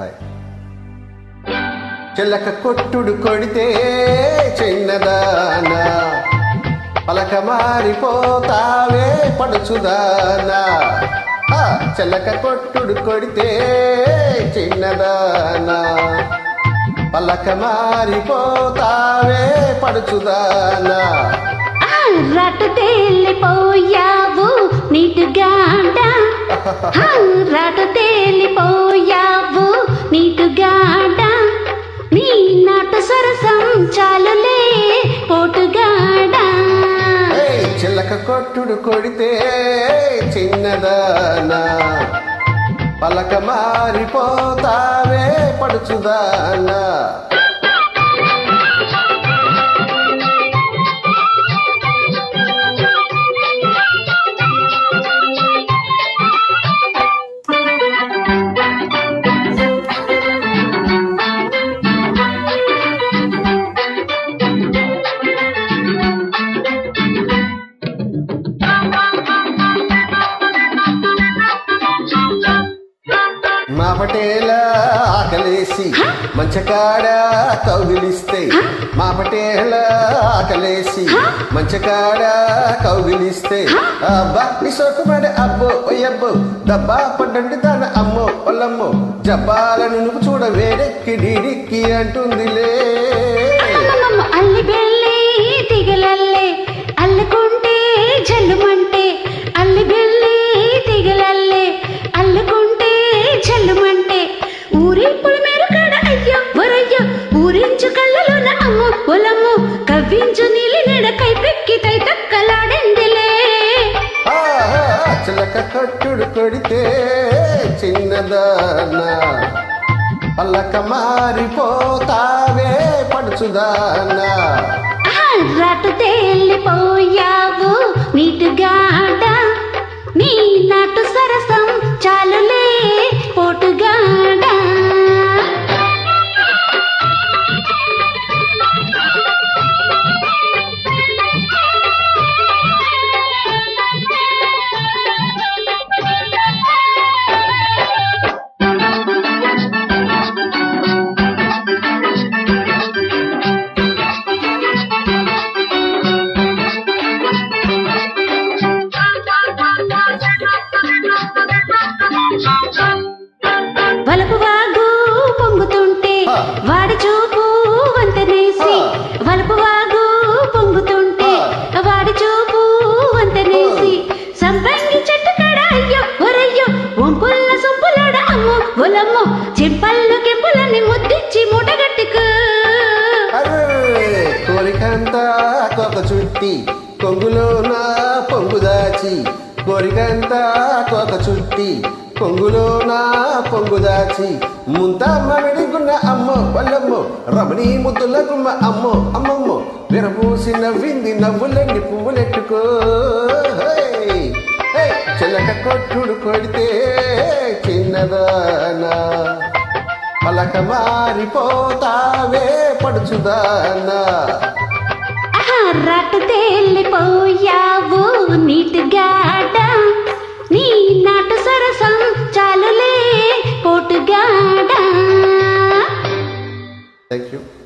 Hi. కొట్టుడు కొడితే చిన్నదానా. పలక మారిపోతావే పడుచుదానా. ఆ, కొట్టుడు కొడితే చిన్నదానా. పలక మారిపోతావే పడుచుదానా. రట తేలిపోయావు నీటుగాట రట చిలక కొట్టుడు కొడితే చిన్నదానా. పలక మారిపోతావే పడుచుదానా. మా పటేల ఆకలేసి మంచకాడ కౌగిలిస్తే మా పటేల ఆకలేసి మంచకాడ కౌగిలిస్తే అబ్బా నీ సోకుమాడ అబ్బో ఒయ్యబ్బో దబ్బా పడ్డండి దాన అమ్మో ఒల్లమ్మో జబ్బాలను నువ్వు చూడ వేడెక్కి డీడిక్కి అంటుందిలే. కవ్వించు నీలి నెడ కైపెక్కి తై తక్కలాడిందిలే చిలక కట్టుడు కొడితే చిన్నదానా. పల్లక మారిపోతావే పడుచుదానా. రటు తేలిపోయావు నీటుగాడ వాడి చూపు వంతనేసి. వలపు వాగు పొంగుతుంటే. వాడి చూపు వంతనేసి సంపంగి చెట్టు కడ అయ్యో ఒరయ్యో వంపుల్ల సొంపులాడ అమ్మో ఒలమ్మో చెంపల్లు కెంపులని ముద్దిచ్చి మూటగట్టుకు కోరికంతా కొక చుట్టి కొంగులోన పొంగు దాచి కోరికంతా కొక చుట్టి కొంగులోన పొంగు దాచి ముంత మమిడిగున్న అమ్మో వల్లమ్మో రమణి ముద్దుల గుమ్మ అమ్మో అమ్మమ్మో విరపూసి నవ్వింది నవ్వులన్నీ పువ్వులెట్టుకో. చెల్లట కొట్టుడు కొడితే చిన్నదానా. పలక మారిపోతావే పడుచుదానా. Thank you.